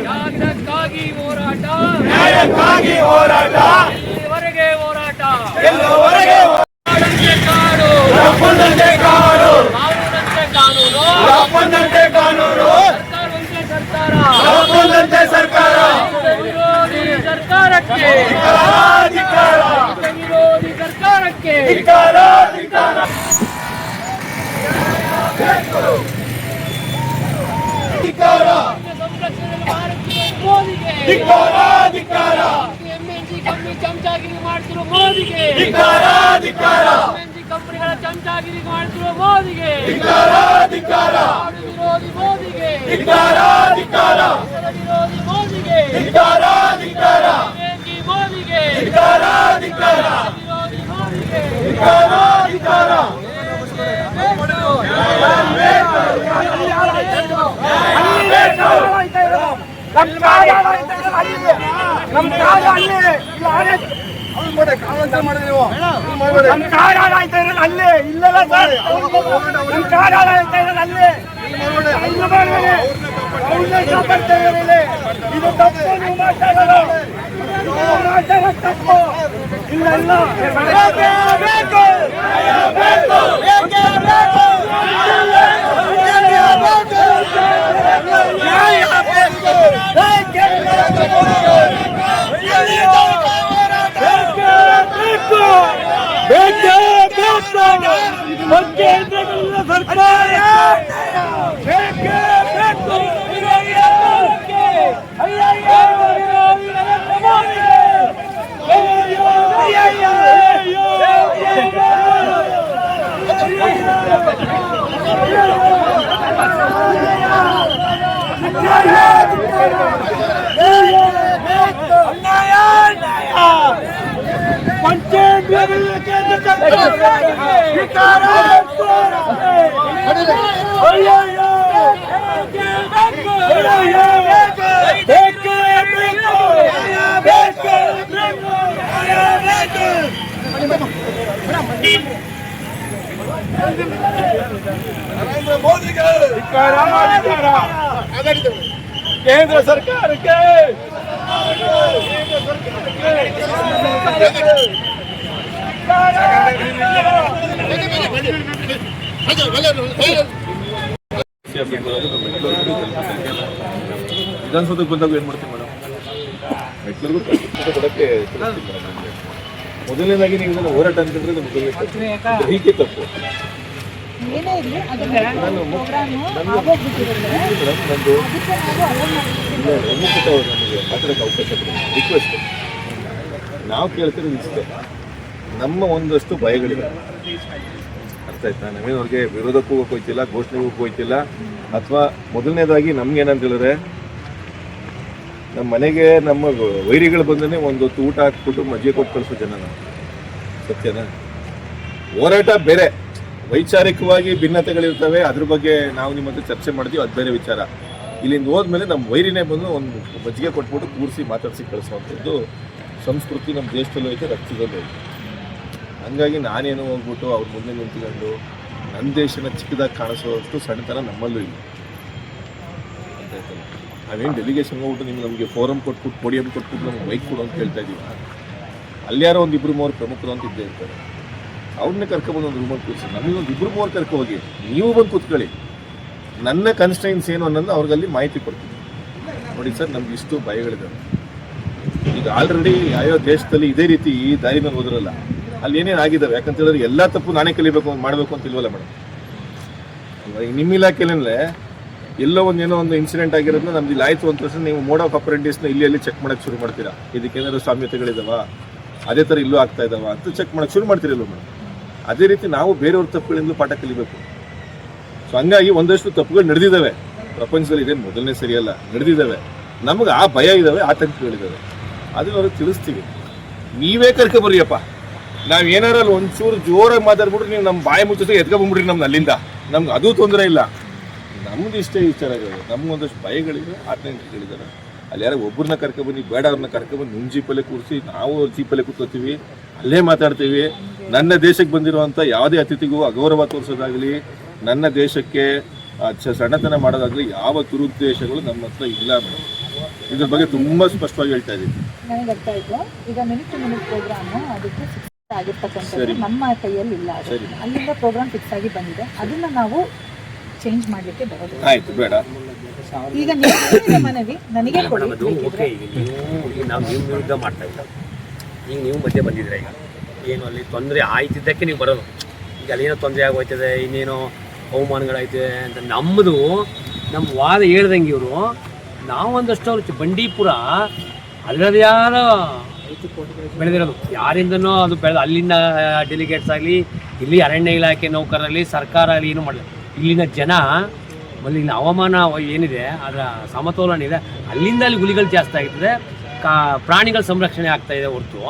ತ್ಯಾಗಕ್ಕಾಗಿ ಹೋರಾಟ. ನ್ಯಾಯಕ್ಕಾಗಿ ಹೋರಾಟ. ಇಲ್ಲಿವರೆಗೆ ಹೋರಾಟ? ಎಲ್ಲವರೆಗೆ ಧಿಕ್ಕಾರ ಧಿಕ್ಕಾರ ಎಂಎನ್ಜಿ ಕಂಪನಿ ಚಮಚಾಗಿರಿ ಮಾಡ್ತಿರೋ ಮೋದಿಗೆ. ಧಿಕ್ಕಾರ ಧಿಕ್ಕಾರ ಎಂಎನ್ಜಿ ಕಂಪನಿಗಳ ಚಮಚಾಗಿರಿ ಮಾಡ್ತಿರೋ ಮೋದಿಗೆ. ಧಿಕ್ಕಾರ ವಿರೋಧಿ ಮೋದಿಗೆ. ಧಿಕ್ಕಾರ ಧಿಕ್ಕಾರ ದೇಶದ ವಿರೋಧಿ ಮೋದಿಗೆ. ಧಿಕ್ಕಾರ ಧಿಕ್ಕಾರ ಎಂಎನ್ಜಿ ಮೋದಿಗೆ. ಧಿಕ್ಕಾರ ಧಿಕ್ಕಾರ ವಿರೋಧಿ ಮೋದಿಗೆ. ಧಿಕ್ಕಾರ ಧಿಕ್ಕಾರ ನಮ್ ಕಾಲ ಅಲ್ಲಿ ಇಲ್ಲ ಆನೆ- ನಮ್ ಕಾರ್ಯಾಲಯ ಅಂತ ಇರೋದು ಅಲ್ಲೇ ಇಲ್ಲೆಲ್ಲ ಸರ್ ನಮ್ ಕಾರ್ಯಾಲಯ ಅಂತ ಇರೋದು ಅಲ್ಲೇ ಅಲ್ಲಿ ಇದು ತಪ್ಪು ನೀವು ಮಾಡ್ತಾ ಇರೋದು ನೀವು ಮಾಡ್ತಾ ಇರೋದು ತಪ್ಪು ಇಲ್ಲ ಇಲ್ಲ ಬೇಕೇ ಬೇಕು. ಬೇಕು. ಬೇಕೇ ಬೇಕು. ಬೇಕೇ ಬೇಕು ಕೇಂದ್ರಗಳ ಸರ್ಕಾರ ಬೇಕೇ ಬೇಕು ಅಯ್ಯಯ್ಯೋ, ನರೇಂದ್ರ ಮೋದಿಗೆ. ಅಯ್ಯಯ್ಯೋ, ಅಯ್ಯಯ್ಯೋ, ಅಯ್ಯಯ್ಯೋ. ಅನ್ಯಾಯ, ಅನ್ಯಾಯ. ಪಂಚಾಯತ್ ಕೇಂದ್ರ ಸರ್ಕಾರ ಧಿಕ್ಕಾರ, ಅಯ್ಯಯ್ಯೋ. ಅಯ್ಯಯ್ಯೋ. ಬೇಕೇ ಬೇಕು. ಬೇಕೇ ಬೇಕು. ನರೇಂದ್ರ ಮೋದಿಗೆ. ಕೇಂದ್ರ ಸರ್ಕಾರಕ್ಕೆ. ವಿಧಾನಸೌಧಕ್ಕೆ ಬಂದಾಗ ಏನು ಮಾಡ್ತೀವಿ ಮೇಡಮ್? ಮೆಟ್ಲರಿಗೂ ಕೊಡಕ್ಕೆ ಮೊದಲನೇದಾಗಿ ನೀವು ಇದನ್ನು ಹೋರಾಟ ಅಂತಂದ್ರೆ ನಮ್ಗೆ. ಹೀಗೆ ತಪ್ಪು. ಏನೇ ಇರಲಿ ಪ್ರೋಗ್ರಾಮು ನಂದು ಅವರು ನಮಗೆ ಮಾತಾಡೋಕ್ಕೆ ಅವಕಾಶ ಕೊಡಿ ರಿಕ್ವೆಸ್ಟ್ ನಾವು ಕೇಳ್ತಿರೋದು ಇಷ್ಟೇ ನಮ್ಮ ಒಂದಷ್ಟು ಭಯಗಳಿವೆ. ಅರ್ಥ ಆಯ್ತಾ? ಅವ್ರಿಗೆ ವಿರೋಧಕ್ಕೂ ಹೋಗ್ತಿಲ್ಲ ಘೋಷಣೆಗೂ ಹೋಗ್ತಿಲ್ಲ. ಅಥವಾ ಮೊದಲನೇದಾಗಿ ನಮ್ಗೆ ಏನಂತ ಹೇಳಿದ್ರೆ ನಮ್ಮ ಮನೆಗೆ ನಮ್ಮ ವೈರಿಗಳು ಬಂದನೆ ಒಂದು ಹೊತ್ತು ಊಟ ಹಾಕ್ಬಿಟ್ಟು ಮಜ್ಜಿಗೆ ಕೊಟ್ಟು ಕಳಿಸೋ ಜನ ನಾವು. ಸತ್ಯನಾ? ಹೋರಾಟ ಬೇರೆ. ವೈಚಾರಿಕವಾಗಿ ಭಿನ್ನತೆಗಳಿರ್ತವೆ. ಅದ್ರ ಬಗ್ಗೆ ನಾವು ನಿಮ್ಮ ಹತ್ರ ಚರ್ಚೆ ಮಾಡ್ತೀವಿ. ಅದು ಬೇರೆ ವಿಚಾರ. ಇಲ್ಲಿಂದ ಹೋದ್ಮೇಲೆ ನಮ್ಮ ವೈರಿನೇ ಬಂದು ಒಂದು ಮಜ್ಜಿಗೆ ಕೊಟ್ಬಿಟ್ಟು ಕೂರಿಸಿ ಮಾತಾಡಿಸಿ ಕಳಿಸುವಂಥದ್ದು ಸಂಸ್ಕೃತಿ ನಮ್ಮ ದೇಶದಲ್ಲೂ ಐತೆ ರಕ್ತದಲ್ಲೂ ಐತೆ. ಹಂಗಾಗಿ ನಾನೇನು ಹೋಗ್ಬಿಟ್ಟು ಅವ್ರ ಮುಂದೆ ನಿಂತ್ಕೊಂಡು ನನ್ನ ದೇಶನ ಚಿಕ್ಕದಾಗಿ ಕಾಣಿಸೋಷ್ಟು ಸಣ್ಣತನ ನಮ್ಮಲ್ಲೂ ಇಲ್ಲ. ಅಂತ ನಾವೇನು ಡೆಲಿಗೇಷನ್ ಹೋಗ್ಬಿಟ್ಟು ನಿಮ್ಗೆ ನಮಗೆ ಫೋರಮ್ ಕೊಟ್ಬಿಟ್ಟು ಪೋಡಿಯಂ ಕೊಟ್ಬಿಟ್ಟು ನಮ್ಗೆ ಬೈಕ್ ಕೊಡು ಅಂತ ಹೇಳ್ತಾ ಇದೀವಿ. ಅಲ್ಲಿ ಯಾರೋ ಒಂದು ಇಬ್ಬರು ಮೂವರು ಪ್ರಮುಖರು ಅಂತ ಇದ್ದೇ ಇರ್ತಾರೆ. ಅವ್ರನ್ನೇ ಕರ್ಕೊಬಂದು ಒಂದು ರೂಮಲ್ಲಿ ಕೂರಿಸಿ. ನಮಗೆ ಒಂದು ಇಬ್ಬರು ಮೂವರು ಕರ್ಕೊ ಹೋಗಿ. ನೀವು ಬಂದು ಕೂತ್ಕೊಳ್ಳಿ. ನನ್ನ ಕನ್ಸ್ಟೆನ್ಸ್ ಏನು ಅನ್ನೋದು ಅವ್ರಿಗಲ್ಲಿ ಮಾಹಿತಿ ಕೊಡ್ತೀನಿ. ನೋಡಿ ಸರ್, ನಮ್ಗೆ ಇಷ್ಟು ಭಯಗಳಿದ್ದಾವೆ ಈಗ ಆಲ್ರೆಡಿ ಯಾವ್ಯಾವ ದೇಶದಲ್ಲಿ ಇದೇ ರೀತಿ ಈ ದಾರಿ ಮೇಲೆ ಹೋದ್ರಲ್ಲ, ಅಲ್ಲಿ ಏನೇನು ಆಗಿದ್ದಾವೆ ಯಾಕಂತ ಹೇಳಿದ್ರೆ ಎಲ್ಲ ತಪ್ಪು ನಾನೇ ಕಲಿಬೇಕು, ಮಾಡಬೇಕು ಅಂತ ಇಲ್ವಲ್ಲ ಮೇಡಮ್. ನಿಮ್ಮ ಇಲಾಖೆಲೇ ಎಲ್ಲೋ ಒಂದು ಏನೋ ಒಂದು ಇನ್ಸಿಡೆಂಟ್ ಆಗಿರೋದನ್ನ ನಮ್ದು ಇಲ್ಲಿ ಆಯ್ತು ಅಂತ ನೀವು ಮೋಡ್ ಆಫ್ ಅಪ್ರೆಂಟಿಸ್ನ ಇಲ್ಲಿ ಚೆಕ್ ಮಾಡೋಕ್ಕೆ ಶುರು ಮಾಡ್ತೀರಾ? ಇದಕ್ಕೆ ಏನಾದ್ರು ಸಾಮ್ಯತೆಗಳಿದಾವ? ಅದೇ ಥರ ಇಲ್ಲೂ ಆಗ್ತಾ ಇದಾವ ಅಂತ ಚೆಕ್ ಮಾಡೋಕ್ಕೆ ಶುರು ಮಾಡ್ತಿರಲ್ಲ ಮೇಡಮ್ ಅದೇ ರೀತಿ ನಾವು ಬೇರೆಯವ್ರ ತಪ್ಪುಗಳಿಂದಲೂ ಪಾಠ ಕಲಿಬೇಕು. ಸೊ ಹಂಗಾಗಿ ಒಂದಷ್ಟು ತಪ್ಪುಗಳು ನಡೆದಿದ್ದಾವೆ ಪ್ರಪಂಚದಲ್ಲಿ ಇದೇನು ಮೊದಲನೇ ಸರಿಯಲ್ಲ ನಡೆದಿದ್ದಾವೆ ನಮಗೆ ಆ ಭಯ ಇದ್ದಾವೆ ಆತಂಕಗಳಿದ್ದಾವೆ ಅದನ್ನ ಅವ್ರಿಗೆ ತಿಳಿಸ್ತೀವಿ. ನೀವೇ ಕರ್ಕೊಬರ್ರಿಯಪ್ಪ ನಾವು ಏನಾರ ಅಲ್ಲಿ ಒಂಚೂರು ಜೋರಾಗಿ ಮಾತಾಡ್ಬಿಟ್ರೆ ನೀವು ನಮ್ಮ ಬಾಯಿ ಮುಚ್ಚಿದ್ರೆ ಎದ್ಕೊಂಡ್ಬಿಡ್ರಿ ನಮ್ಗೆ ಅಲ್ಲಿಂದ. ನಮ್ಗೆ ಅದು ತೊಂದರೆ ಇಲ್ಲ. ನಮ್ದು ಇಷ್ಟೇ ವಿಚಾರಗಳು ನಮ್ಗೆ ಒಂದಷ್ಟು ಭಯಗಳಿವೆ. ಆತಂಕಗಳಿದ್ದಾರೆ ಅಲ್ಲಿ ಯಾರೋ ಒಬ್ಬರನ್ನ ಕರ್ಕೊಬನ್ನಿ ಬೇಡ ಅವ್ರನ್ನ ಕರ್ಕೊಬಂದು ನಿಮ್ಮ ಜೀಪಲ್ಲೇ ಕೂರಿಸಿ ನಾವು ಜೀಪಲ್ಲೇ ಕೂತ್ಕೋತೀವಿ. ಅಲ್ಲೇ ಮಾತಾಡ್ತೀವಿ. ನನ್ನ ದೇಶಕ್ಕೆ ಬಂದಿರುವಂಥ ಯಾವುದೇ ಅತಿಥಿಗೂ ಅಗೌರವ ತೋರಿಸೋದಾಗಲಿ ನನ್ನ ದೇಶಕ್ಕೆ ಸಣ್ಣತನ ಮಾಡೋದಾಗಲಿ ಯಾವ ದುರುದ್ದೇಶಗಳು ನಮ್ಮ ಹತ್ರ ಇಲ್ಲ ಮೇಡಮ್. ಇದ್ರ ಬಗ್ಗೆ ತುಂಬ ಸ್ಪಷ್ಟವಾಗಿ ಹೇಳ್ತಾ ಇದ್ದೀನಿ. ನನಗೆ ಅರ್ಥ ಆಯ್ತು. ಈಗ ಮಿನಿಟ್ ಟು ಮಿನಿಟ್ ಪ್ರೋಗ್ರಾಮು ಅದಕ್ಕೆ ಫಿಕ್ಸ್ ಆಗಿರ್ತಕ್ಕಂಥದ್ದು ಸರಿ. ನಮ್ಮ ಕೈಯಲ್ಲಿ ಇಲ್ಲ. ಅಲ್ಲಿಂದ ಪ್ರೋಗ್ರಾಮ್ ಫಿಕ್ಸ್ ಆಗಿ ಬಂದಿದೆ. ಅದನ್ನ ನಾವು ಚೇಂಜ್ ಮಾಡ್ಲಿಕ್ಕೆ ಬರೋದು ಆಯ್ತು ಬೇಡ. ಈಗ ನೀವು ಮನವಿ ನನಗೆ ಕೊಡಿ ಅದು ಓಕೆ ಬೇಕಿದ್ರೆ. ಈಗ ನೀವು ನಾವು ನಿಮ್ಮ ವಿರುದ್ಧ ಮಾಡ್ತಾ ಇಲ್ಲ ಈಗ ನೀವು ಮಧ್ಯೆ ಬಂದಿದ್ರೆ ಈಗ? ಏನು ಅಲ್ಲಿ ತೊಂದರೆ ಆಯ್ತಿದ್ದಕ್ಕೆ ನೀವು ಬರೋದು. ಈಗ ಅಲ್ಲೇನೋ ತೊಂದರೆ ಆಗೋಯ್ತದೆ ಇನ್ನೇನೋ ಅವಮಾನಗಳಾಯ್ತದೆ ಅಂತ ನಮ್ಮದು ನಮ್ಮ ವಾದ ಹೇಳ್ದಂಗೆ ಇವರು ನಾವೊಂದಷ್ಟು ಅವ್ರು ಬಂಡೀಪುರ ಅಲ್ಲದೇ ಆದ ಬೆಳೆದಿರೋದು. ಯಾರಿಂದನೋ ಅದು ಬೆಳೆದು ಅಲ್ಲಿನ ಡೆಲಿಗೇಟ್ಸ್ ಆಗಲಿ ಇಲ್ಲಿ ಅರಣ್ಯ ಇಲಾಖೆ ನೌಕರರಲ್ಲಿ ಸರ್ಕಾರ ಆಗಲಿ ಏನು ಮಾಡಲಿ ಇಲ್ಲಿನ ಜನ ಅಲ್ಲಿನ ಹವಾಮಾನ ಏನಿದೆ, ಅದರ ಸಮತೋಲನ ಇದೆ. ಅಲ್ಲಿಂದ ಅಲ್ಲಿ ಹುಲಿಗಳು ಜಾಸ್ತಿ ಆಗ್ತದೆ, ಕಾ, ಪ್ರಾಣಿಗಳ ಸಂರಕ್ಷಣೆ ಆಗ್ತಾ ಇದೆ ಹೊರತು.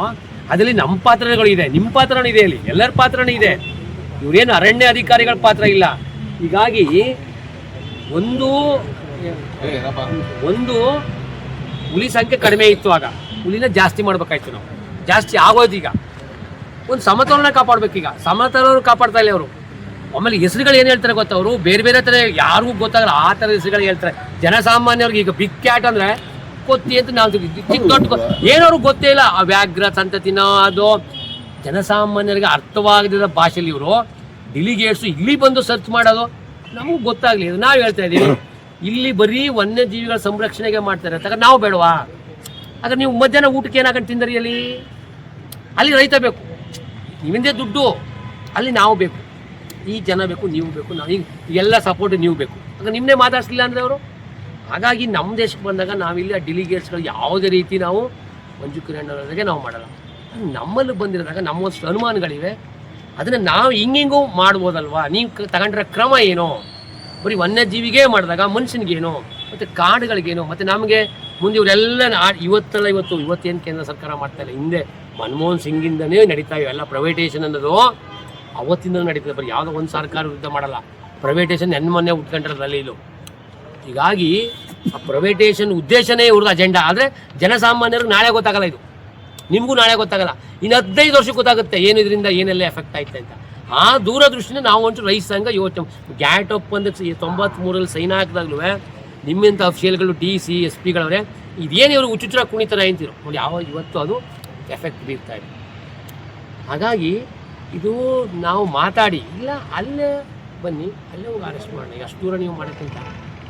ಅದರಲ್ಲಿ ನಮ್ಮ ಪಾತ್ರಗಳು ಇದೆ, ನಿಮ್ಮ ಪಾತ್ರನೂ ಇದೆ ಅಲ್ಲಿ ಎಲ್ಲರ ಪಾತ್ರನೂ ಇದೆ. ಇವರೇನು ಅರಣ್ಯ ಅಧಿಕಾರಿಗಳ ಪಾತ್ರ ಇಲ್ಲ. ಹೀಗಾಗಿ ಒಂದು ಒಂದು ಹುಲಿ ಸಂಖ್ಯೆ ಕಡಿಮೆ ಇತ್ತು ಆಗ. ಹುಲಿನ ಜಾಸ್ತಿ ಮಾಡ್ಬೇಕಾಯ್ತು ನಾವು. ಜಾಸ್ತಿ ಆಗೋದು ಈಗ. ಒಂದು ಸಮತೋಲನ ಕಾಪಾಡ್ಬೇಕೀಗ. ಸಮತೋಲನ ಕಾಪಾಡ್ತಾ ಇಲ್ಲ ಅವರು ಆಮೇಲೆ ಹೆಸರುಗಳು ಏನು ಹೇಳ್ತಾರೆ ಗೊತ್ತಾ ಅವರು? ಬೇರೆ ಬೇರೆ ಥರ ಯಾರಿಗೂ ಗೊತ್ತಾಗಲ್ಲ ಆ ಥರ ಹೆಸರುಗಳು ಹೇಳ್ತಾರೆ. ಜನಸಾಮಾನ್ಯವ್ರಿಗೆ ಈಗ ಬಿಗ್ ಕ್ಯಾಟ್ ಅಂದರೆ ಕೊತ್ತಿ ಅಂತ ನಾವು ಚಿಕ್ಕ ದೊಡ್ಡ ಏನವ್ರು ಗೊತ್ತೇ ಇಲ್ಲ. ಆ ವ್ಯಾಘ್ರ ಸಂತತಿನೋ ಅದು. ಜನಸಾಮಾನ್ಯರಿಗೆ ಅರ್ಥವಾಗದಿರೋ ಭಾಷೆಯಲ್ಲಿ ಇವರು ಡಿಲಿಗೇಟ್ಸು ಇಲ್ಲಿ ಬಂದು ಸರ್ಚ್ ಮಾಡೋದು ನಮಗೆ ಗೊತ್ತಾಗ್ಲಿ. ಇದು ನಾವು ಹೇಳ್ತಾ ಇದ್ದೀವಿ ಇಲ್ಲಿ ಬರೀ ವನ್ಯಜೀವಿಗಳ ಸಂರಕ್ಷಣೆಗೆ ಮಾಡ್ತಾರೆ. ತಗ ನಾವು ಬೇಡವಾ? ಆಗ ನೀವು ಮಧ್ಯಾಹ್ನ ಊಟಕ್ಕೆ ಏನಾಗಂತ ತಿಂದರಿ ಅಲ್ಲಿ? ಅಲ್ಲಿ ರೈತ ಬೇಕು. ನಿಮ್ಮಿಂದೇ ದುಡ್ಡು. ಅಲ್ಲಿ ನಾವು ಬೇಕು. ಈ ಜನ ಬೇಕು, ನೀವು ಬೇಕು, ನಾವು ಈಗ ಎಲ್ಲ ಸಪೋರ್ಟ್ ನೀವು ಬೇಕು. ಆಗ ನಿಮ್ಮನ್ನೇ ಮಾತಾಡ್ಸಲಿಲ್ಲ ಅಂದರೆ ಅವರು? ಹಾಗಾಗಿ ನಮ್ಮ ದೇಶಕ್ಕೆ ಬಂದಾಗ ನಾವಿಲ್ಲಿ ಆ ಡಿಲಿಗೇಟ್ಸ್ಗಳು ಯಾವುದೇ ರೀತಿ ನಾವು ಮಂಜು ಕಿರಣ್ ನಾವು ಮಾಡಲ್ಲ. ನಮ್ಮಲ್ಲಿ ಬಂದಿರೋದಾಗ ನಮ್ಮಷ್ಟು ಅನುಮಾನಗಳಿವೆ. ಅದನ್ನು ನಾವು ಹಿಂಗಿಂಗೂ ಮಾಡ್ಬೋದಲ್ವಾ? ನೀವು ತಗೊಂಡಿರೋ ಕ್ರಮ ಏನು? ಬರೀ ವನ್ಯಜೀವಿಗೆ ಮಾಡಿದಾಗ ಮನುಷ್ಯನಿಗೇನು? ಮತ್ತು ಕಾಡುಗಳಿಗೇನು? ಮತ್ತು ನಮಗೆ ಮುಂದೆ ಇವರೆಲ್ಲ ಇವತ್ತಲ್ಲ ಇವತ್ತು, ಇವತ್ತೇನು ಕೇಂದ್ರ ಸರ್ಕಾರ ಮಾಡ್ತಾ ಇಲ್ಲ. ಹಿಂದೆ ಮನಮೋಹನ್ ಸಿಂಗಿಂದನೇ ನಡೀತಾ ಇವೆಲ್ಲ ಪ್ರೈವೇಟೇಷನ್ ಅನ್ನೋದು. ಅವತ್ತಿಂದ ನಡೀತದೆ. ಬರೀ ಯಾವುದೋ ಒಂದು ಸರ್ಕಾರ ವಿರುದ್ಧ ಮಾಡಲ್ಲ. ಪ್ರೈವೇಟೇಷನ್ ಹೆಣ್ಣು ಮೊನ್ನೆ ಉಟ್ಕೊಂಡಿರೋದು ಇಲ್ಲೂ ಹೀಗಾಗಿ ಆ ಪ್ರೈವೇಟೇಷನ್ ಉದ್ದೇಶನೇ ಇವ್ರದ್ದು ಅಜೆಂಡಾ ಆದರೆ ಜನಸಾಮಾನ್ಯರಿಗೆ ನಾಳೆ ಗೊತ್ತಾಗಲ್ಲ ಇದು. ನಿಮಗೂ ನಾಳೆ ಗೊತ್ತಾಗಲ್ಲ. ಇನ್ನು ಹದಿನೈದು ವರ್ಷಕ್ಕೆ ಗೊತ್ತಾಗುತ್ತೆ ಏನು ಇದರಿಂದ ಏನೆಲ್ಲ ಎಫೆಕ್ಟ್ ಆಯ್ತು ಅಂತ ಆ ದೂರದೃಷ್ಟಿನ ನಾವು ಒಂಚೂರು ರೈಸ್ ಸಂಘ ಯೋಚನೆ ಗ್ಯಾಟ್ ಒಪ್ಪಂದಕ್ಕೆ ತೊಂಬತ್ಮೂರಲ್ಲಿ ಸೈನ್ ಹಾಕಿದಾಗ್ಲೂ ನಿಮ್ಮಿಂಥ ಅಫಿಷಿಯಲ್ಗಳು ಡಿ ಸಿ ಎಸ್ ಪಿಗಳವ್ರೆ ಇದೇನು ಇವರು ಹುಚ್ಚುಚ್ಚರ ಕುಣಿತಾರೆ ಅಂತಿರು. ನೋಡಿ, ಯಾವ ಇವತ್ತು ಅದು ಎಫೆಕ್ಟ್ ಬೀರ್ತಾ ಇದೆ. ಹಾಗಾಗಿ ಇದು ನಾವು ಮಾತಾಡಿ ಇಲ್ಲ ಅಲ್ಲೇ ಬನ್ನಿ ಅಲ್ಲೇ ಹೋಗಿ ಅರೆಸ್ಟ್ ಮಾಡಿ ಅಷ್ಟು ದೂರ ನೀವು ಮಾಡೋಕ್ಕಿಂತ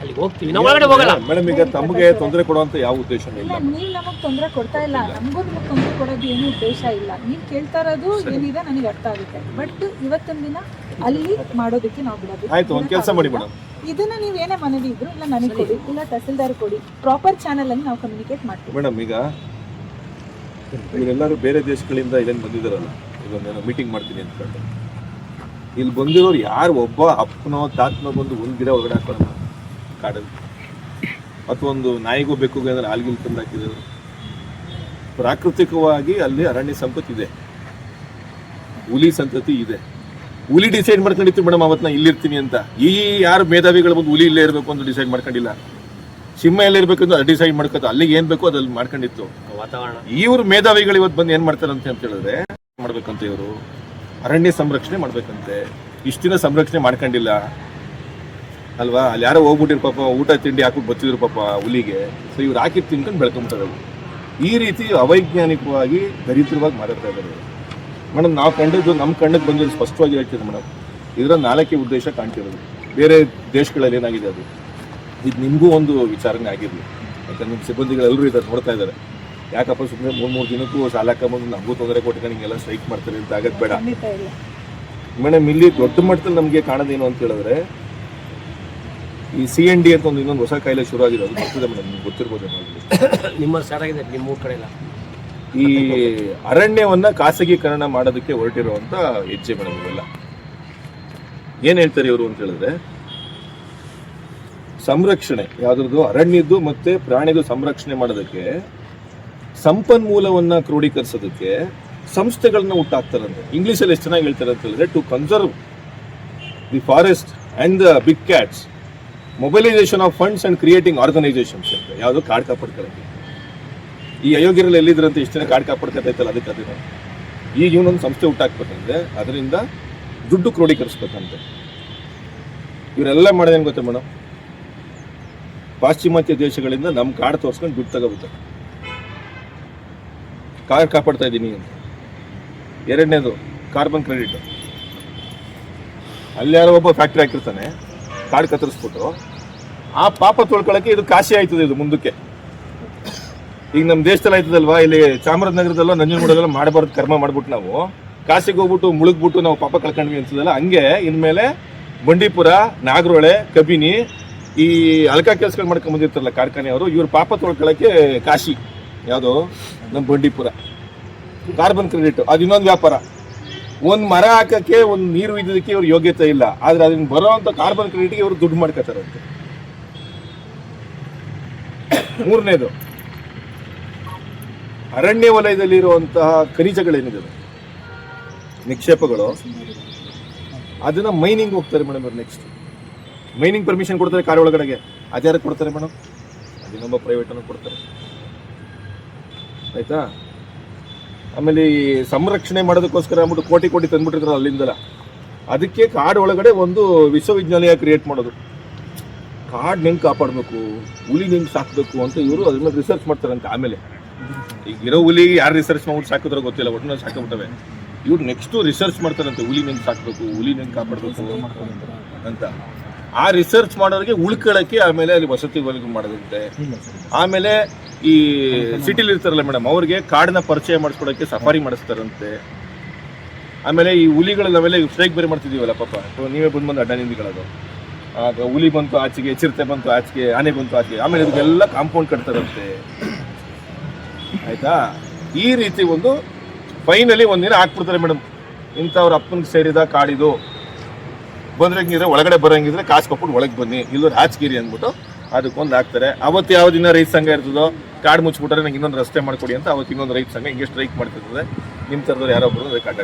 ಅಲ್ಲಿಗೆ ಹೋಗ್ತೀವಿ. ನಾವು ಒಳಗಡೆ ಹೋಗಲ್ಲ. ಮೇಡಮ್ ಈಗ ತಮಗೆ ತೊಂದರೆ ಕೊಡುವಂತ ಯಾವ ಉದ್ದೇಶ ಇಲ್ಲ. ಇಲ್ಲ ನಮಗೆ ನಮಗ್ ತೊಂದರೆ ಕೊಡ್ತಾ ಇಲ್ಲ. ನಮಗೂ ನಿಮಗೆ ತೊಂದರೆ ಕೊಡೋದು ಏನು ಉದ್ದೇಶ ಇಲ್ಲ. ನೀವು ಕೇಳ್ತಾ ಇರೋದು ಏನಿದೆ ನನಗೆ ಅರ್ಥ ಆಗುತ್ತೆ. ಬಟ್ ಇವತ್ತಿನ ದಿನ ಅಲ್ಲಿ ಮಾಡೋದಕ್ಕೆ ನಾವು ಬಿಡೋದು. ಆಯ್ತು ಒಂದು ಕೆಲಸ ಮಾಡಿ ಮೇಡಮ್. ಇದನ್ನ ನೀವು ಏನೇ ಮನವಿ ಇದ್ರು ಇಲ್ಲ ನನಗೆ ಕೊಡಿ ಇಲ್ಲ ತಹಸೀಲ್ದಾರ್ ಕೊಡಿ ಪ್ರಾಪರ್ ಚಾನಲ್ ಅಲ್ಲಿ ನಾವು ಕಮ್ಯುನಿಕೇಟ್ ಮಾಡ್ತೀವಿ. ಮೇಡಮ್ ಈಗ ಇವರೆಲ್ಲರೂ ಬೇರೆ ದೇಶಗಳಿಂದ ಇಲ್ಲೇನು ಬಂದಿದ್ದಾರಲ್ಲ ಇದೊಂದೇನೋ ಮೀಟಿಂಗ್ ಮಾಡ್ತೀನಿ ಅಂದ್ಕೊಂಡು ಇಲ್ಲಿ ಬಂದಿರೋರು ಯಾರು ಒಬ್ಬ ಅಪ್ಪನೋ ತಾತನೋ ಬಂದು ಒಂದು ಗಿಡ ಒಳಗಡೆ ಹಾಕೋಣ ಕಾಡಲ್ಲಿ? ಅಥವಾ ಒಂದು ನಾಯಿಗೂ ಬೆಕ್ಕು ಅಂದರೆ ಆಲ್ಗಿಲ್ ತಂದು ಹಾಕಿದ್ರು? ಪ್ರಾಕೃತಿಕವಾಗಿ ಅಲ್ಲಿ ಅರಣ್ಯ ಸಂಪತ್ತು ಇದೆ. ಹುಲಿ ಸಂತತಿ ಇದೆ. ಹುಲಿ ಡಿಸೈಡ್ ಮಾಡ್ಕೊಂಡಿತ್ತು ಮೇಡಮ್ ಅವತ್ತು ನಾ ಇಲ್ಲಿರ್ತೀನಿ ಅಂತ. ಈ ಯಾರು ಮೇಧಾವಿಗಳು ಬಂದು ಹುಲಿ ಇಲ್ಲೇ ಇರಬೇಕು ಅಂತ ಡಿಸೈಡ್ ಮಾಡ್ಕೊಂಡಿಲ್ಲ. ಸಿಂಹ ಎಲ್ಲ ಇರಬೇಕು ಅಂತ ಡಿಸೈಡ್ ಮಾಡ್ಕೊತ ಅಲ್ಲಿಗೆ ಏನು ಬೇಕೋ ಅದಲ್ಲಿ ಮಾಡ್ಕೊಂಡಿತ್ತು. ವಾತಾವರಣ. ಇವರು ಮೇಧಾವಿಗಳು ಇವತ್ತು ಬಂದು ಏನು ಮಾಡ್ತಾರಂತೆ ಅಂತ ಹೇಳಿದ್ರೆ ಮಾಡ್ಬೇಕಂತ ಇವರು. ಅರಣ್ಯ ಸಂರಕ್ಷಣೆ ಮಾಡ್ಬೇಕಂತೆ. ಇಷ್ಟು ದಿನ ಸಂರಕ್ಷಣೆ ಮಾಡ್ಕೊಂಡಿಲ್ಲ. ಅಲ್ವಾ? ಅಲ್ಲಿ ಯಾರೋ ಹೋಗ್ಬಿಟ್ಟಿರು ಪಾಪ, ಊಟ ತಿಂಡಿ ಹಾಕಿ ಬತ್ತಿದ್ರು ಪಾಪ ಹುಲಿಗೆ. ಸೊ ಇವ್ರು ಹಾಕಿ ತಿನ್ಕೊಂಡು ಬೆಳ್ಕೊಂಬಿಟ್ಟಾರೆ ಈ ರೀತಿ ಅವೈಜ್ಞಾನಿಕವಾಗಿ, ದರಿದ್ರವಾಗಿ ಮಾತಾಡ್ತಾ ಇದ್ದಾರೆ ಮೇಡಮ್, ನಾವು ಕಂಡದ್ದು ನಮ್ಮ ಕಣ್ಣಿಗೆ ಬಂದಿದ್ದು ಸ್ಪಷ್ಟವಾಗಿ ಹೇಳ್ತಿದ್ರು ಮೇಡಮ್. ಇದರ ನಾಲ್ಕೇ ಉದ್ದೇಶ ಕಾಣ್ತಿರೋದು. ಬೇರೆ ದೇಶಗಳಲ್ಲಿ ಏನಾಗಿದೆ ಅದು? ಇದು ನಿಮಗೂ ಒಂದು ವಿಚಾರಣೆ ಆಗಿರಲಿ. ಯಾಕಂದ್ರೆ ನಿಮ್ಮ ಸಿಬ್ಬಂದಿಗಳೆಲ್ಲರೂ ಇದ್ದಾರೆ, ನೋಡ್ತಾ ಇದ್ದಾರೆ. ಯಾಕಪ್ಪ ಸುಮ್ಮನೆ ಮೂರು ಮೂರು ದಿನಕ್ಕೂ ಸಾಲ ಬಂದು ನಮಗೂ ತೊಂದರೆ ಕೊಟ್ಕೊಂಡು ಹಿಂಗೆಲ್ಲ ಸ್ಟ್ರೈಕ್ ಮಾಡ್ತಾರೆ ಅಂತ ಆಗೋದು ಬೇಡ. ಮೇಡಮ್ ಇಲ್ಲಿ ದೊಡ್ಡ ಮಟ್ಟದಲ್ಲಿ ನಮಗೆ ಕಾಣೋದೇನು ಅಂತ ಹೇಳಿದ್ರೆ ಈ ಸಿ ಎನ್ ಡಿ ಅಂತ ಒಂದು ಇನ್ನೊಂದು ಹೊಸ ಕಾಯಿಲೆ ಶುರು ಆಗಿದೆ. ಅದು ಬರ್ತದೆ ಮೇಡಮ್ ನಿಮ್ಗೆ ಗೊತ್ತಿರ್ಬೋದು ನಿಮ್ಮ ಸ್ಟಾರ್ಟ್ ಆಗಿದೆ ನಿಮ್ಮ ಊರ ಕಡೆ ಎಲ್ಲ? ಈ ಅರಣ್ಯವನ್ನ ಖಾಸಗೀಕರಣ ಮಾಡೋದಕ್ಕೆ ಹೊರಟಿರುವಂಥ ಹೆಜ್ಜೆ ಮೇಡಮ್ ಇವೆಲ್ಲ. ಏನ್ ಹೇಳ್ತಾರೆ ಇವರು ಅಂತ ಹೇಳಿದ್ರೆ ಸಂರಕ್ಷಣೆ ಯಾವುದ್ರದ್ದು? ಅರಣ್ಯದ್ದು ಮತ್ತೆ ಪ್ರಾಣಿದು ಸಂರಕ್ಷಣೆ ಮಾಡೋದಕ್ಕೆ ಸಂಪನ್ಮೂಲವನ್ನ ಕ್ರೋಢೀಕರಿಸೋದಕ್ಕೆ ಸಂಸ್ಥೆಗಳನ್ನ ಹುಟ್ಟಾಕ್ತಾರಂತೆ ಇಂಗ್ಲೀಷಲ್ಲಿ ಎಷ್ಟು ಚೆನ್ನಾಗಿ ಹೇಳ್ತಾರೆ ಅಂತ to conserve the forest and the big cats mobilisation of funds and creating organisations ಅಂತ. ಯಾವುದು ಕಾಡ್ ಕಾಪಾಡ್ಕೊಳ್ಳಿ ಈ ಅಯೋಗ್ಯರಲ್ಲಿ ಎಲ್ಲಿದ್ರಂತೆ ಇಷ್ಟು ಜನ ಕಾಡ್ ಕಾಪಾಡ್ಕೊತೈತಲ್ಲ ಅದಕ್ಕೆ ಅದನ್ನು ಈಗ ಇವನೊಂದು ಸಂಸ್ಥೆ ಹುಟ್ಟಾಕ್ಬೇಕಂದ್ರೆ ಅದರಿಂದ ದುಡ್ಡು ಕ್ರೋಢೀಕರಿಸ್ಬೇಕಂತೆ ಇವರೆಲ್ಲ ಮಾಡೋದೇನು ಗೊತ್ತಾ ಮೇಡಮ್ ಪಾಶ್ಚಿಮಾತ್ಯ ದೇಶಗಳಿಂದ ನಮ್ಮ ಕಾಡು ತೋರಿಸ್ಕೊಂಡು ದುಡ್ಡು ತಗೋಬೇಕು ಕಾರ್ ಕಾಪಾಡ್ತಾ ಇದ್ದೀನಿ. ಅಂತ ಎರಡನೇದು ಕಾರ್ಬನ್ ಕ್ರೆಡಿಟ್ ಅಲ್ಲಿ ಯಾರೋ ಒಬ್ಬ ಫ್ಯಾಕ್ಟ್ರಿ ಹಾಕಿರ್ತಾನೆ ಕಾರ್ಡ್ ಕತ್ತರಿಸ್ಬಿಟ್ಟು, ಆ ಪಾಪ ತೊಳ್ಕೊಳಕ್ಕೆ ಇದು ಕಾಶಿ ಆಯ್ತದೆ ಇದು ಮುಂದಕ್ಕೆ. ಈಗ ನಮ್ಮ ದೇಶದಲ್ಲಿ ಆಯ್ತದಲ್ವಾ? ಇಲ್ಲಿ ಚಾಮರಾಜನಗರದಲ್ಲೋ ನಂಜನಗೂಡದಲ್ಲೋ ಮಾಡಬಾರ್ದು, ಕರ್ಮ ಮಾಡ್ಬಿಟ್ಟು ನಾವು. ಕಾಶಿಗೆ ಹೋಗ್ಬಿಟ್ಟು ಮುಳುಗ್ಬಿಟ್ಟು ನಾವು ಪಾಪ ಕಳ್ಕೊಂಡ್ವಿ ಅನ್ಸೋದಲ್ಲ, ಹಂಗೆ ಇನ್ಮೇಲೆ ಬಂಡೀಪುರ ನಾಗರೋಳೆ ಕಬಿನಿ, ಈ ಅಲಕಾ ಕೆಲಸಗಳು ಮಾಡ್ಕೊಂಡ್ ಬಂದಿರ್ತಾರಲ್ಲ ಕಾರ್ಖಾನೆಯವರು ಇವ್ರ ಪಾಪ ತೊಳ್ಕೊಳಕ್ಕೆ ಕಾಶಿ. ಯಾವುದು? ನಮ್ಮ ಬಂಡೀಪುರ. ಕಾರ್ಬನ್ ಕ್ರೆಡಿಟ್ ಅದು ಇನ್ನೊಂದು ವ್ಯಾಪಾರ. ಒಂದು ಮರ ಹಾಕೋಕ್ಕೆ, ಒಂದು ನೀರು ಇದ್ದಕ್ಕೆ ಇವ್ರ ಯೋಗ್ಯತೆ ಇಲ್ಲ. ಆದ್ರೆ ಅದನ್ನ ಬರೋವಂಥ ಕಾರ್ಬನ್ ಕ್ರೆಡಿಟ್ಗೆ ಇವರು ದುಡ್ಡು ಮಾಡ್ಕೋತಾರಂತೆ ಮೂರನೇದು. ಅರಣ್ಯ ವಲಯದಲ್ಲಿರುವಂತಹ ಖನಿಜಗಳೇನಿದೆ? ನಿಕ್ಷೇಪಗಳು. ಅದನ್ನ ಮೈನಿಂಗ್ ಹೋಗ್ತಾರೆ ಮೇಡಮ್ ಇವ್ರು ನೆಕ್ಸ್ಟ್ ಮೈನಿಂಗ್ ಪರ್ಮಿಷನ್ ಕೊಡ್ತಾರೆ ಕಾರ್ ಒಳಗಡೆಗೆ ಅದ್ಯಾರು ಕೊಡ್ತಾರೆ ಮೇಡಮ್. ಅದು ಪ್ರೈವೇಟನ್ನು ಕೊಡ್ತಾರೆ. ಆಯ್ತಾ? ಆಮೇಲೆ ಈ ಸಂರಕ್ಷಣೆ ಮಾಡೋದಕ್ಕೋಸ್ಕರ ಅಂದ್ಬಿಟ್ಟು ಕೋಟಿ ಕೋಟಿ ತಂದ್ಬಿಟ್ಟಿರ್ತಾರೆ ಅಲ್ಲಿಂದಲ್ಲ ಅದಕ್ಕೆ ಕಾಡು ಒಳಗಡೆ ಒಂದು ವಿಶ್ವವಿದ್ಯಾಲಯ ಕ್ರಿಯೇಟ್ ಮಾಡೋದು. ಕಾಡ್ ಹೆಂಗ್ ಕಾಪಾಡಬೇಕು ಹುಲಿ ಹೆಂಗ್ ಸಾಕ್ಬೇಕು ಅಂತ ಇವರು ಅದ್ರ ಮೇಲೆ ರಿಸರ್ಚ್ ಮಾಡ್ತಾರಂತೆ ಆಮೇಲೆ. ಈಗ ಇರೋ ಹುಲಿ ಯಾರು ರಿಸರ್ಚ್ ಮಾಡ್ಬಿಟ್ಟು ಸಾಕಿದ್ರೋ ಗೊತ್ತಿಲ್ಲ ಒಟ್ಟಿನಲ್ಲಿ ಸಾಕಬಿಟ್ಟವೆ. ಇವ್ರು ನೆಕ್ಸ್ಟ್ ರಿಸರ್ಚ್ ಮಾಡ್ತಾರಂತೆ ಹುಲಿ ಹೆಂಗ್ ಸಾಕ್ಬೇಕು ಹುಲಿ ಹೆಂಗ್ ಕಾಪಾಡಬೇಕು ಅಂತ. ಆ ರಿಸರ್ಚ್ ಮಾಡೋರಿಗೆ ಉಳ್ಕೊಳ್ಳೋಕ್ಕೆ ಆಮೇಲೆ ಅಲ್ಲಿ ವಸತಿ ಮಾಡೋದಂತೆ. ಆಮೇಲೆ ಈ ಸಿಟಿಲಿ ಇರ್ತಾರಲ್ಲ ಮೇಡಮ್, ಅವ್ರಿಗೆ ಕಾಡನ್ನ ಪರಿಚಯ ಮಾಡಿಸ್ಕೊಡೋಕ್ಕೆ ಸಫಾರಿ ಮಾಡಿಸ್ತಾರಂತೆ. ಆಮೇಲೆ ಈ ಹುಲಿಗಳು ನಾವೆಲ್ಲ ಸ್ಟ್ರೈಕ್ ಬೇರೆ ಮಾಡ್ತಿದ್ದೀವಲ್ಲ ಪಾಪ, ಸೊ ನೀವೇ ಬಂದು ಬಂದು ಅಡ್ಡ ನಿಂದಿಗಳದು ಆಗ ಹುಲಿ ಬಂತು ಆಚೆಗೆ, ಚಿರತೆ ಬಂತು ಆಚೆಗೆ, ಆನೆ ಬಂತು ಆಚೆಗೆ, ಆಮೇಲೆ ಇದಕ್ಕೆಲ್ಲ ಕಾಂಪೌಂಡ್ ಕಟ್ತಾರಂತೆ. ಆಯ್ತಾ? ಈ ರೀತಿ ಒಂದು ಫೈನಲಿ ಒಂದಿನ ಹಾಕ್ಬಿಡ್ತಾರೆ ಮೇಡಮ್. ಇಂಥವ್ರ ಅಪ್ಪನಿಗೆ ಸೇರಿದ ಕಾಡಿದು. ಬಂದ್ರಂಗಿದ್ರೆ ಒಳಗಡೆ ಬರಂಗಿದ್ರೆ ಕಾಸು ಕೊಟ್ಬಿಟ್ಟು ಒಳಗೆ ಬನ್ನಿ ಇಲ್ಲೂ ಹಾಚ್ಗಿರಿ ಅಂದ್ಬಿಟ್ಟು ಅದಕ್ಕೊಂದು ಹಾಕ್ತಾರೆ. ಅವತ್ತು ಯಾವ ದಿನ ರೈತ ಸಂಘ ಇರ್ತದೋ ಕಾಡು ಮುಚ್ಚಿಬಿಟ್ರೆ ನಂಗೆ ಇನ್ನೊಂದು ರಸ್ತೆ ಮಾಡ್ಕೊಡಿ ಅಂತ ಅವತ್ತು ಇನ್ನೊಂದು ರೈತ ಸಂಘ ಹಿಂಗೆ ಸ್ಟ್ರೈಕ್ ಮಾಡ್ತಿರ್ತದೆ. ನಿಮ್ಮ ಥರದವ್ರು ಯಾರೊಬ್ಬರು ಅದಕ್ಕೆ ಅಡ್ಡ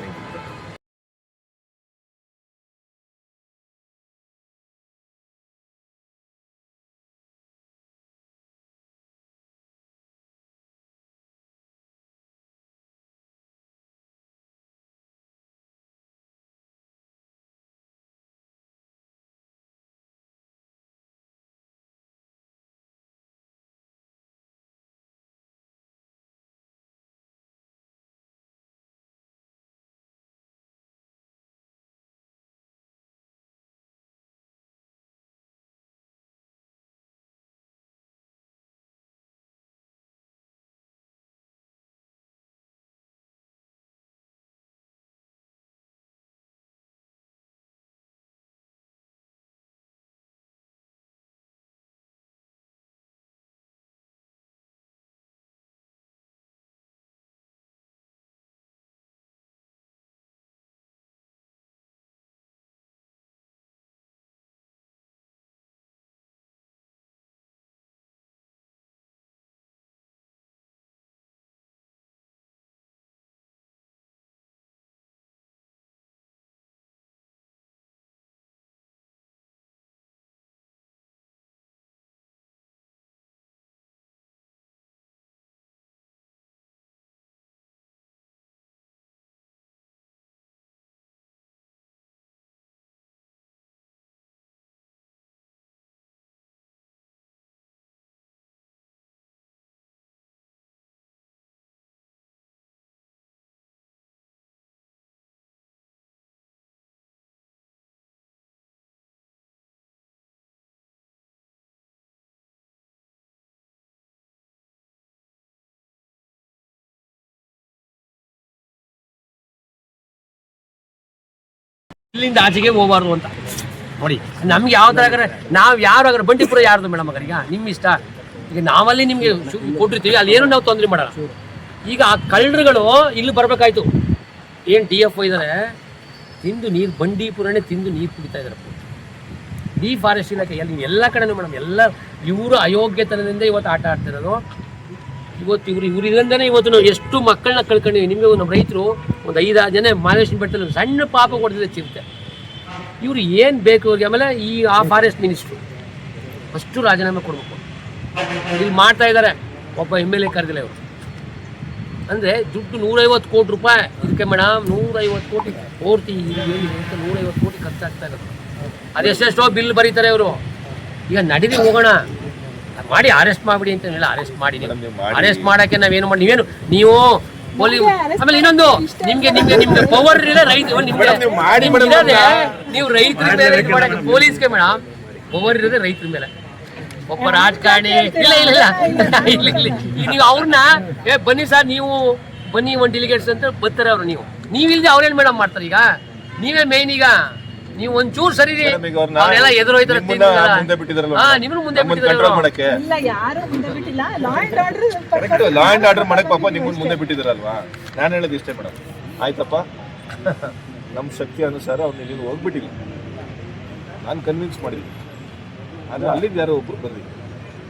ಇಲ್ಲಿಂದ ಆಚೆಗೆ ಹೋಗಬಾರ್ದು ಅಂತ. ನೋಡಿ, ನಮ್ಗೆ ಯಾವ ತರ ನಾವು ಯಾರು ಬಂಡೀಪುರ ಯಾರ್ದು ಮೇಡಮ್ ಈಗ ನಿಮ್ಮ ಇಷ್ಟ. ಈಗ ನಾವಲ್ಲಿ ನಿಮ್ಗೆ ಕೊಟ್ಟಿರ್ತೀವಿ, ಅಲ್ಲಿ ಏನು ನಾವು ತೊಂದರೆ ಮಾಡಲ್ಲ. ಈಗ ಆ ಕಳ್ಳರುಗಳು ಇಲ್ಲಿ ಬರ್ಬೇಕಾಯ್ತು. ಏನು ಡಿ ಎಫ್ ಇದಾರೆ, ತಿಂದು ನೀರು ಬಂಡೀಪುರನೇ ತಿಂದು ನೀರು ಕುಡಿತಾ ಇದಾರೆ ಡಿ ಫಾರೆಸ್ಟ್ ಇಲಾಖೆ, ಎಲ್ಲಿ ಎಲ್ಲ ಕಡೆನೂ ಮೇಡಮ್, ಎಲ್ಲ ಇವರು ಅಯೋಗ್ಯತನದಿಂದ ಇವತ್ತು ಆಟ ಆಡ್ತಿರೋದು. ಇವತ್ತು ಇವ್ರು ಇವ್ರು ಇದರಿಂದನೇ ಇವತ್ತು ನಾವು ಎಷ್ಟು ಮಕ್ಕಳನ್ನ ಕಳ್ಕೊಂಡಿವಿ ನಿಮಗೆ ನಮ್ಮ ರೈತರು ಒಂದು ಐದಾರು ಜನ ಮಾದೇಶ್ವರ ಬೆಟ್ಟದಲ್ಲಿ ಸಣ್ಣ ಪಾಪ ಕೊಡ್ತಿದ್ದೆ ಚಿರತೆ ಇವರು ಏನು ಬೇಕು ಹೋಗಿ ಆಮೇಲೆ ಈ ಆ ಫಾರೆಸ್ಟ್ ಮಿನಿಸ್ಟ್ರು ಅಷ್ಟು ರಾಜೀನಾಮೆ ಕೊಡಬೇಕು. ಇಲ್ಲಿ ಮಾಡ್ತಾ ಇದ್ದಾರೆ. ಒಬ್ಬ ಎಂ ಎಲ್ ಎ ಕರೆದಿಲ್ಲ ಇವರು. ಅಂದರೆ ದುಡ್ಡು ನೂರೈವತ್ತು ಕೋಟಿ ರೂಪಾಯಿ. ಇದಕ್ಕೆ ಮೇಡಮ್ ನೂರೈವತ್ತು ಕೋಟಿ ಅಂತ ನೂರೈವತ್ತು ಕೋಟಿ ಖರ್ಚಾಗ್ತಾ ಇರೋದು ಅದೆಷ್ಟೆಷ್ಟೋ ಬಿಲ್ ಬರೀತಾರೆ ಇವರು. ಈಗ ನಡೀರಿ ಹೋಗೋಣ. ಮಾಡಿ ಅರೆಸ್ಟ್ ಮಾಡ್ಬಿಡಿ ಅಂತ ಹೇಳಿ ಅರೆಸ್ಟ್ ಮಾಡಿ. ಅರೆಸ್ಟ್ ಮಾಡಕ್ಕೆ ನಾವೇನು ಮಾಡಿ ನೀವೇನು ನೀವು ಪೊಲೀಸ್ ಆಮೇಲೆ ಇನ್ನೊಂದು ನಿಮ್ಗೆ ನಿಮ್ಗೆ ನಿಮ್ಗೆ ಪವರ್ ಇಲ್ಲ ರೈತ ನಿಮ್ಗೆ ನೀವು ರೈತರ ಮೇಲೆ ಮಾಡಕ್ಕೆ ಪೊಲೀಸ್ಗೆ ಮೇಡಮ್ ಪವರ್ ಇರೋದೇ ರೈತರ ಮೇಲೆ. ಒಬ್ಬ ರಾಜಕಾರಣಿ ಇಲ್ಲ ಇಲ್ಲ ಇಲ್ಲ. ಇಲ್ಲ ನೀವು ಅವ್ರನ್ನ ಏ ಬನ್ನಿ ಸರ್ ನೀವು ಬನ್ನಿ ಒಂದು ಡೆಲಿಗೇಟ್ಸ್ ಅಂತ ಬರ್ತಾರೆ ಅವ್ರು ನೀವು. ನೀವಿಲ್ದೆ ಅವ್ರೇನ್ ಮೇಡಮ್ ಮಾಡ್ತಾರೆ ಈಗ? ನೀವೇ ಮೇನ್ ಈಗ. ನೀವು ಒಂಚೂರು ಸರಿ ಅವರೆಲ್ಲ ಎದುರು ಹೋಯ್ತಾರೆ ಮುಂದೆ ಬಿಟ್ಟಿದ್ರಲ್ಲ ಹಾ ನಿಮ್ಮನ್ನು ಮುಂದೆ ಕಂಟ್ರೋಲ್ ಬಿಟ್ಟಿದ್ರು ಮಾಡಕ್ಕೆ. ಇಲ್ಲ ಯಾರು ಮುಂದೆ ಬಿಟ್ಟಿಲ್ಲ. Law and correct order law and order ಮಾಡಕ್ಕೆ ಪಾಪ ನಿಮ್ಮನ್ನ ಮುಂದೆ ಬಿಟ್ಟಿದ್ರಲ್ವಾ? ನಾನು ಹೇಳೋದು ಇಷ್ಟೇ ಮೇಡಮ್. ಆಯ್ತಪ್ಪ? ನಮ್ಮ ಶಕ್ತಿ ಅನುಸಾರ ಅವ್ರು ಇಲ್ಲಿ ಹೋಗ್ಬಿಟ್ಟಿಲ್ಲ ನಾನು ಕನ್ವಿನ್ಸ್ ಮಾಡಿದ್ದೀನಿ. ಆದರೆ ಅಲ್ಲಿಂದ ಯಾರೋ ಒಬ್ರು ಬರ್ರಿ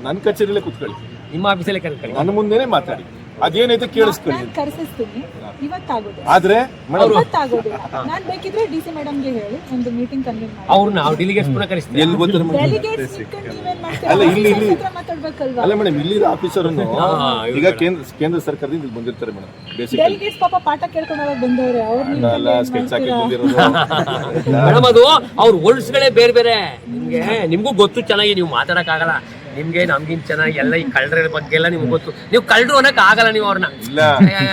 ನನ್ನ ಕಚೇರಿಲೇ ಕೂತ್ಕೊಳ್ಳಿ. ನಿಮ್ಮ ಆಫೀಸಲ್ಲೇ ಕರ್ಕೊಳ್ಳಿ ನನ್ನ ಮುಂದೆನೆ ಮಾತಾಡಿ. ಅದೇನೈತೆ ಕೇಳಿಸ್ಕೊಳ್ಳಿ. ನಾನು ಕರೆಸಿಸ್ತೀನಿ. ಇವತ್ತಾಗೋದು. ಆದ್ರೆ ಅವ್ರನ್ನ ಇವತ್ತಾಗೋದಿಲ್ಲ ನಾನು ಬೇಕಿದ್ರೆ ಡಿ ಸಿ ಮೇಡಮ್ಗೆ ಹೇಳಿ ಒಂದು ಮೀಟಿಂಗ್ ಕನ್ವೀನ್ ಮಾಡಿ. ಅವ್ರು ನಾವು ಡೆಲಿಗೇಟ್ಸ್ ಪುನಃ ಕರೆಸ್ತೀವಿ ಎಲ್ಲಿ ಗೊತ್ತಿರ ಡೆಲಿಗೇಟ್ಸ್ ನಿಂತ್ಕೊಂಡು ನೀವೇನ್ ಮಾಡ್ತೀರಾ? ಅಲ್ಲ, ಇಲ್ಲಿ- ಇಲ್ಲಿ- ಮಾತಾಡ್ಬೇಕಲ್ವಾ? ಅಲ್ಲ ಮೇಡಮ್ ಇಲ್ಲಿರೋ ಆಫೀಸರ್ ಈಗ ಕೇಂದ್ರ ಕೇಂದ್ರ ಸರ್ಕಾರದಿಂದ ಇಲ್ಲಿ ಬಂದಿರ್ತಾರೆ ಮೇಡಮ್ ಬೇಸಿಕ್ ಡೆಲಿಗೇಟ್ಸ್ ಪಾಪ ಪಾಠ ಕೇಳ್ಕೊಂಡು ಬಂದವರೇ ಬಂದವ್ರೆ. ಅವ್ರು ಅಲ್ಲ ಸ್ಕೆಚ್ ಹಾಕಿ ಬಂದಿರೋದು. ಮೇಡಮ್ ಅದು ಅವ್ರ ವರ್ಡ್ಸ್ಗಳೇ ಬೇರೆ ಬೇರೆ. ನಿಮ್ಗೆ ನಿಮಗೂ ಗೊತ್ತು ಚೆನ್ನಾಗಿ ನೀವು ಮಾತಾಡಕ್ ನಿಮ್ಗೆ ನಮ್ಗಿನ್ ಚೆನ್ನಾಗಿ ಎಲ್ಲ ಈ ಕಳ್ಳರ ಬಗ್ಗೆ ಎಲ್ಲ ನಿಮ್ಗೆ ಗೊತ್ತು. ನೀವು ಕಳ್ಳರು ಅನ್ನಕ್ ಆಗಲ್ಲ ನೀವು ಅವ್ರನ್ನ ಇಲ್ಲ.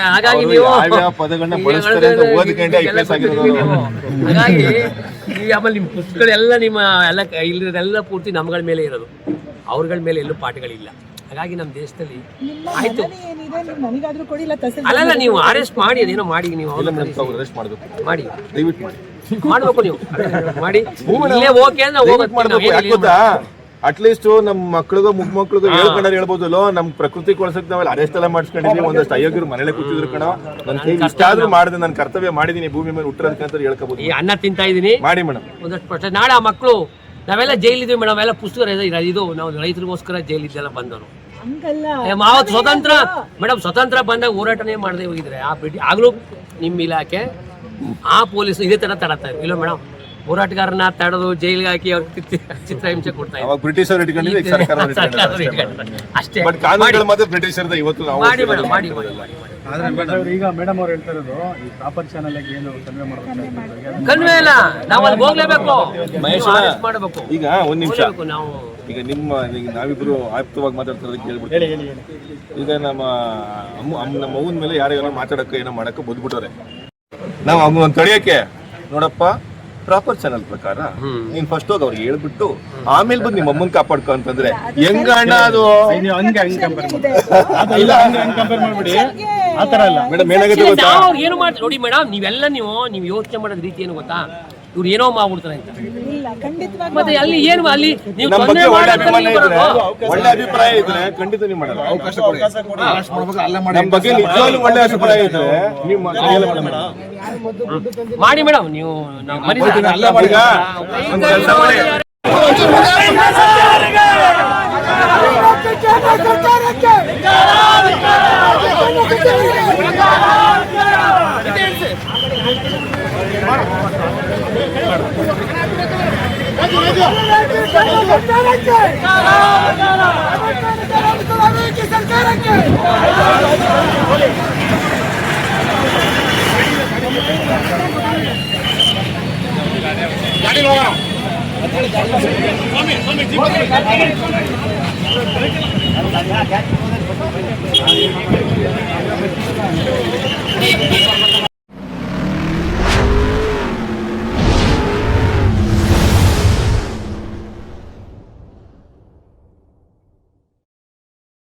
ಹಾಗಾಗಿ ನೀವು ಯಾವ್ಯಾವ ಪದಗಳನ್ನ ಬಳಸ್ತಾರೆ ಅಂತ ಓದ್ಕೊಂಡೆ ಐ ಆಗಿರೋದು ನೀವು. ಹಾಗಾಗಿ ಈ ಆಮೇಲೆ ನಿಮ್ಮ ಪುಸ್ತಕಗಳೆಲ್ಲ ನಿಮ್ಮ ಎಲ್ಲ ಇಲ್ಲಿರೋದೆಲ್ಲ ಪೂರ್ತಿ ನಮ್ಗಳ ಮೇಲೆ ಇರೋದು. ಅವ್ರಗಳ ಮೇಲೆ ಎಲ್ಲೂ ಪಾಠಗಳಿಲ್ಲ. ಹಾಗಾಗಿ ನಮ್ಮ ದೇಶದಲ್ಲಿ ಆಯ್ತು. ಅಲ್ಲ ನೀವು ಅರೆಸ್ಟ್ ಮಾಡಿ ಅದೇನೋ ಮಾಡಿ ನೀವು ಮಾಡಿ. ದಯವಿಟ್ಟು. ಮಾಡಿ ಮಾಡ್ಬೇಕು ನೀವು. ಮಾಡಿ. ಇಲ್ಲೇ ಓಕೆ ಅಂದ್ರೆ ನಮ್ ಗೊತ್ತಾ ಅಟ್ಲೀಸ್ಟ್ ನಮ್ಮ ಮಕ್ಳಿಗೂ ಮುಗ್ಮಕ್ಳಿಗೂ ಹೇಳ್ಕೊಂಡ್ರೆ ಹೇಳ್ಬೋದಲ್ಲೋ? ನಮ್ ಪ್ರಕೃತಿ ಕೊಡ್ಸಕ್ ನಾವೆಲ್ಲ ಅರೆಸ್ಟ್ ಎಲ್ಲ ಮಾಡಿಸ್ಕೊಂಡಿದ್ವಿ. ಒಂದಷ್ಟು ಅಯೋಗ್ಯರು ಮನೇಲೆ ಕೂತಿದ್ರು ಕಣ. ನನ್ ಕೈ ಇಷ್ಟ ಆದ್ರೂ ಮಾಡಿದೆ ನಾನು ಕರ್ತವ್ಯ ಮಾಡಿದೀನಿ. ಭೂಮಿ ಮೇಲೆ ಹುಟ್ಟಿರೋದಕ್ಕೆ ಅಂತ ಹೇಳ್ಕೋಬಹುದು ಈ ಅನ್ನ ತಿಂತಾ ಇದೀನಿ. ಮಾಡಿ ಮೇಡಮ್ ಒಂದಷ್ಟು ಪ್ರಶ್ನೆ. ನಾಳೆ ಆ ಮಕ್ಕಳು ನಾವೆಲ್ಲ ಜೈಲಿದ್ವಿ ಮೇಡಮ್ ಎಲ್ಲ ಪುಸ್ತಕ ಇದು- ಇದು ನಾವು ರೈತರಿಗೋಸ್ಕರ ಜೈಲಿದ್ದೆಲ್ಲ ಬಂದವರು. ಮಾವತ್ ಸ್ವತಂತ್ರ ಮೇಡಮ್ ಸ್ವತಂತ್ರ ಬಂದಾಗ ಹೋರಾಟನೇ ಮಾಡದೆ ಹೋಗಿದ್ರೆ. ಆ ಬಿಡಿ ಆಗ್ಲೂ ನಿಮ್ಮ ಇಲಾಖೆ ಆ ಪೊಲೀಸ್ ಇದೇ ತರ ತಡತಾ ಇಲ್ಲ ಮೇಡಮ್ ಹೋರಾಟಗಾರನ ತಡೆದು ಜೈಲಿಗೆ ಹಾಕಿ ಅವ್ರ ಚಿತ್ರಹಿಂಸೆ ಕೊಡ್ತಾ ಅವಾಗ ಬ್ರಿಟಿಷರು ಇಟ್ಕೊಂಡಿದ್ವಿ ಈಗ ಸರ್ಕಾರ ಇದ್ರು ಅಷ್ಟೇ ಬಟ್ ಕಾನೂನುಗಳು ಮಾತ್ರ ಬ್ರಿಟಿಷರ್ದ ಇವತ್ತು ನಾವು ಮಾಡಿ ಮೇಡಮ್ ಮಾಡಿ ಮಾಡಿ ಮಾಡಿ. ಮಾಡಿ. ಈಗ ಮೇಡಮ್ ಅವ್ರು ಹೇಳ್ತಾ ಇರೋದು ಈ ಪ್ರಾಪರ್ ಚಾನಲ್ ಏನು ಕನ್ವೆ ಮಾಡಬೇಕು ಕನ್ವೆ ಇಲ್ಲ. ನಾವು ಅಲ್ಲಿ ಹೋಗ್ಲೇಬೇಕು. ಮಹೇಶ್ ಅಣ್ಣ. ಈಗ ಒಂದ್ ನಿಮಿಷ. ಹೋಗ್ಲೇಬೇಕು ನಾವು. ಈಗ ನಿಮ್ಮ ಈಗ ನಾವಿಬ್ರು ಆಪ್ತವಾಗಿ ಮಾತಾಡ್ತಿರೋದಕ್ಕೆ ಕೇಳ್ಬಿಟ್ಟು ಈಗ ನಮ್ಮ ಅಮ್ಮ ಅಮ್ಮ ನಮ್ಮ ಅವನ ಮೇಲೆ ಯಾರೋ ಏನೋ ಮಾತಾಡಕ್ಕೆ ಏನೋ ಮಾಡಕ್ಕೆ ಬಂದ್ಬಿಟ್ಟವ್ರೆ. ನಾವು ಅಮ್ಮ ತಡಿಯಕ್ಕೆ. ನೋಡಪ್ಪ ಪ್ರಾಪರ್ ಚಾನಲ್ ಪ್ರಕಾರ ನೀನ್ ಫಸ್ಟ್ ಹೋಗಿ ಅವ್ರಿಗೆ ಹೇಳ್ಬಿಟ್ಟು ಆಮೇಲೆ ಬಂದು ನಿಮ್ಮ ಅಮ್ಮನ್ ಕಾಪಾಡ್ಕೊ ಅಂತಂದ್ರೆ ಹೆಂಗ ಅಣ್ಣ ಅದು? ಮೇಡಮ್ ಏನಾಗುತ್ತೆ ಗೊತ್ತಾ? ಅವ್ರು ಏನು ಮಾಡ್ತಾರೆ ನೋಡಿ ಮೇಡಮ್ ನೀವೆಲ್ಲ ನೀವು ನೀವು ಯೋಚನೆ ಮಾಡೋದ್ ರೀತಿ ಏನು ಗೊತ್ತಾ? ಇವ್ರು ಏನೋ ಮಾಡ್ಬಿಡ್ತಾರೆ ಅಂತ. ಮತ್ತೆ ಅಲ್ಲಿ ಏನು ಅಲ್ಲಿ ನೀವು ನಮ್ಮ ಒಳ್ಳೆ ಅಭಿಪ್ರಾಯ ಇದ್ರೆ ಖಂಡಿತ ನೀವು ಮಾಡಲ್ಲ. ಅವಕಾಶ ಕೊಡಿ. ನಮ್ಮ ಬಗ್ಗೆ ನಿಜವಾಗ್ಲೂ ಒಳ್ಳೆ ಅಭಿಪ್ರಾಯ ಇದ್ರೆ ನೀವು. ಮಾಡಿ ಮೇಡಮ್ ನೀವು ನಾವು ಮರಿ ಈಗ ಒಂದ್ ಕೆಲ್ಸ ಮಾಡಿ ಸರ್ಕಾರಕ್ಕೆ